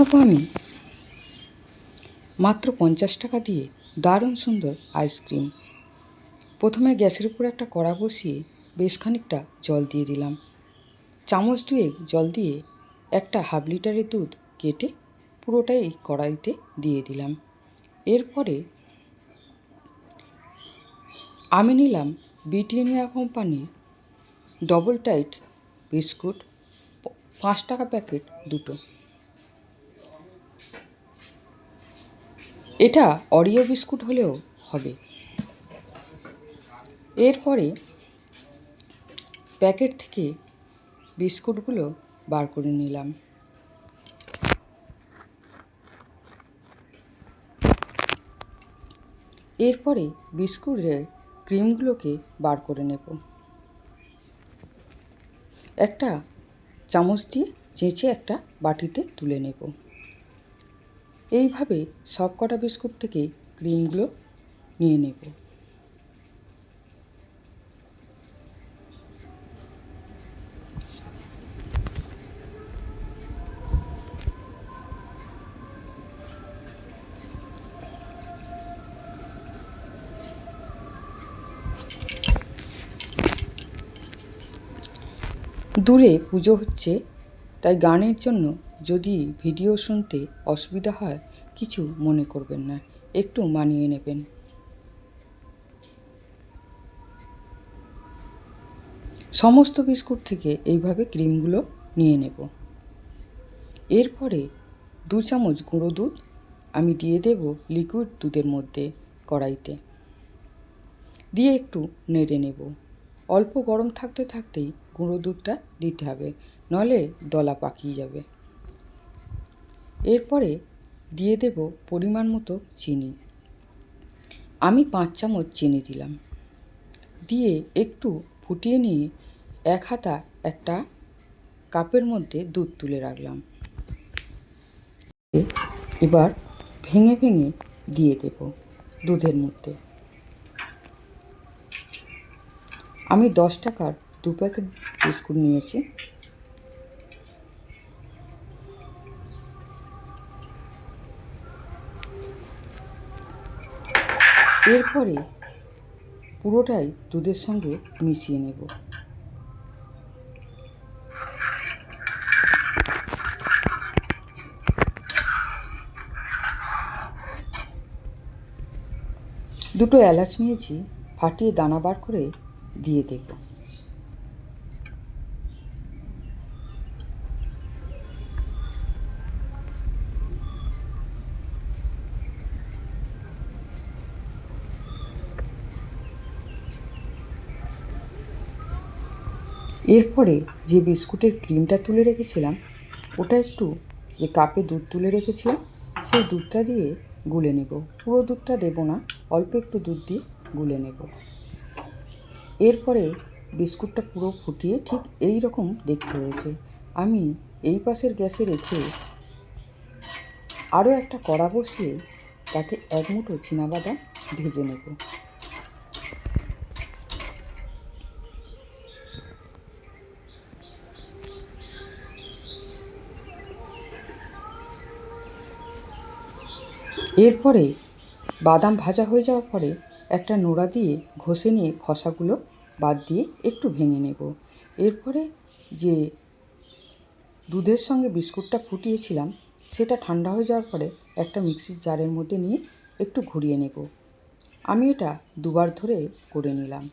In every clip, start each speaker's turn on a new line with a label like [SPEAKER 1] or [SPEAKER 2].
[SPEAKER 1] বানাবো আমি। মাত্র পঞ্চাশ টাকা দিয়ে দারুণ সুন্দর আইসক্রিম প্রথমে গ্যাসের উপর একটা কড়া বসিয়ে বেশ খানিকটা জল দিয়ে দিলাম। চামচ দুয়েক জল দিয়ে একটা হাফ লিটারের দুধ কেটে পুরোটাই কড়াইতে দিয়ে দিলাম। এরপরে আমি নিলাম ব্রিটানিয়া কোম্পানির ডবল টাইট বিস্কুট পাঁচ টাকা প্যাকেট দুটো। এটা অরিও বিস্কুট হলেও হবে। এরপরে প্যাকেট থেকে বিস্কুটগুলো বার করে নিলাম। এরপরে বিস্কুটের ক্রিমগুলোকে বার করে নেব। একটা চামচ দিয়ে চেঁচে একটা বাটিতে তুলে নেব। এইভাবে সব কটা বিস্কুট থেকে ক্রিমগুলো নিয়ে নেব। দূরে পুজো হচ্ছে তাই গানের জন্য যদি ভিডিও শুনতে অসুবিধা হয়, কিছু মনে করবেন না, একটু মানিয়ে নেবেন। সমস্ত বিস্কুট থেকে এইভাবে ক্রিমগুলো নিয়ে নেব। এরপরে দু চামচ গুঁড়ো দুধ আমি দিয়ে দেব লিকুইড দুধের মধ্যে কড়াইতে। দিয়ে একটু নেড়ে নেব। অল্প গরম থাকতে থাকতেই গুঁড়ো দুধটা দিতে হবে, নলে দলা পাকিয়ে যাবে। এরপরে দিয়ে দেব পরিমাণ মতো চিনি। আমি পাঁচ চামচ চিনি দিলাম। দিয়ে একটু ফুটিয়ে নিয়ে এক হাতা একটা কাপের মধ্যে দুধ তুলে রাখলাম। এবার ভেঙে ভেঙে দিয়ে দেব দুধের মধ্যে। আমি দশ টাকার দু প্যাকেট বিস্কুট নিয়েছি। এরপরে পুরোটাই দুধের সঙ্গে মিশিয়ে নেব। দুটো এলাচ নিয়েছি, ফাটিয়ে দানা বার করে দিয়ে দেব এরপরে যে বিস্কুটের ক্রিমটা তুলে রেখেছিলাম, ওটা একটু যে কাপে দুধ তুলে রেখেছিলাম, সেই দুধটা দিয়ে গুলে নেব। পুরো দুধটা দেব না, অল্প একটু দুধ দিয়ে গুলে নেব। এরপরে বিস্কুটটা পুরো ফুটিয়ে ঠিক এই রকম দেখতে হয়েছে। আমি এই পাশের গ্যাসে রেখে আরও একটা কড়া বসিয়ে তাতে এক মুঠো চীনাবাদাম ভেজে নেব। এরপরে বাদাম ভাজা হয়ে যাওয়ার পরে একটা নোড়া দিয়ে ঘষে নিয়ে খসাগুলো বাদ দিয়ে একটু ভেঙে নেব। এরপরে যে দুধের সঙ্গে বিস্কুটটা ফুটিয়েছিলাম, সেটা ঠান্ডা হয়ে যাওয়ার পরে একটা মিক্সির জারের মধ্যে নিয়ে একটু ঘুরিয়ে নেব। আমি এটা দুবার ধরে করে নিলাম।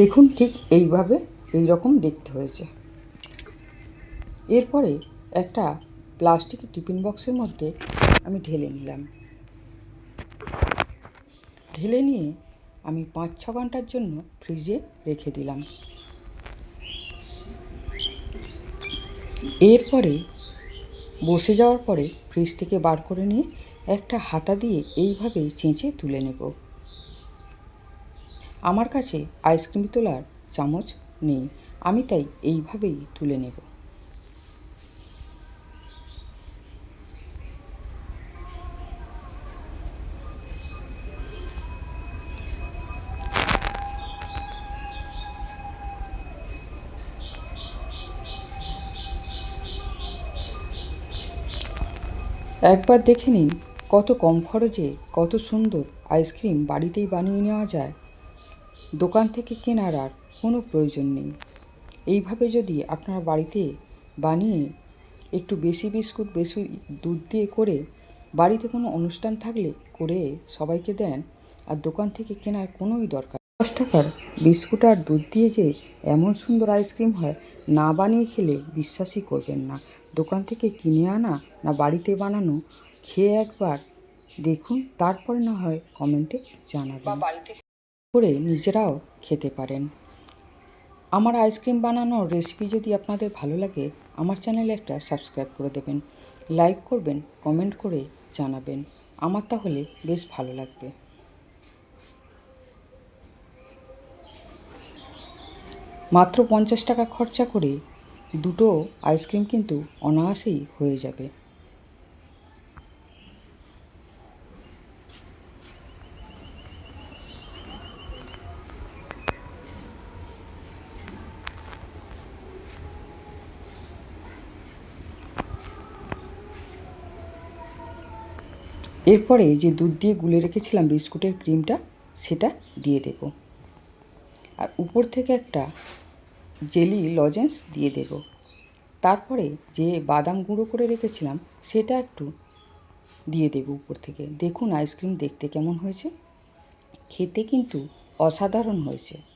[SPEAKER 1] দেখুন ঠিক এইভাবে এই রকম দেখতে হয়েছে। এরপরে একটা প্লাস্টিকের টিফিন বক্সের মধ্যে আমি ঢেলে নিলাম। ঢেলে নিয়ে আমি পাঁচ ছ ঘণ্টার জন্য ফ্রিজে রেখে দিলাম। এরপরে বসে যাওয়ার পরে ফ্রিজ থেকে বার করে নিয়ে একটা হাতা দিয়ে এইভাবেই চেঁচে তুলে নেব। আমার কাছে আইসক্রিম তোলার চামচ নেই, আমি তাই এইভাবেই তুলে নেব। একবার দেখে নিন কত কম খরচে কত সুন্দর আইসক্রিম বাড়িতেই বানিয়ে নেওয়া যায়। দোকান থেকে কেনার আর কোনো প্রয়োজন নেই। এইভাবে যদি আপনারা বাড়িতে বানিয়ে একটু বেশি বিস্কুট, বেশি দুধ দিয়ে করে বাড়িতে কোনো অনুষ্ঠান থাকলে করে সবাইকে দেন আর দোকান থেকে কেনার কোনোই দরকার। দশ টাকার বিস্কুট আর দুধ দিয়ে যে এমন সুন্দর আইসক্রিম হয়, না বানিয়ে খেলে বিশ্বাসই করবেন না। দোকান থেকে কিনে আনা না বাড়িতে বানানো, খেয়ে একবার দেখুন, তারপরে না হয় কমেন্টে জানাবেন। বাড়িতে করে নিজেরাও খেতে পারেন। আমার আইসক্রিম বানানোর রেসিপি যদি আপনাদের ভালো লাগে, আমার চ্যানেলে একটা সাবস্ক্রাইব করে দেবেন। লাইক করবেন কমেন্ট করে জানাবেন। আমার তাহলে বেশ ভালো লাগবে। মাত্র পঞ্চাশ টাকা খরচা করে দুটো আইসক্রিম কিন্তু অনায়াসেই হয়ে যাবে। এরপরে যে দুধ দিয়ে গুলে রেখেছিলাম বিস্কুটের ক্রিমটা, সেটা দিয়ে দেব। আর উপর থেকে একটা জেলি লজেন্স দিয়ে দেব। তারপরে যে বাদাম গুঁড়ো করে রেখেছিলাম, সেটা একটু দিয়ে দেব উপর থেকে। দেখুন আইসক্রিম দেখতে কেমন হয়েছে। খেতে কিন্তু অসাধারণ হয়েছে।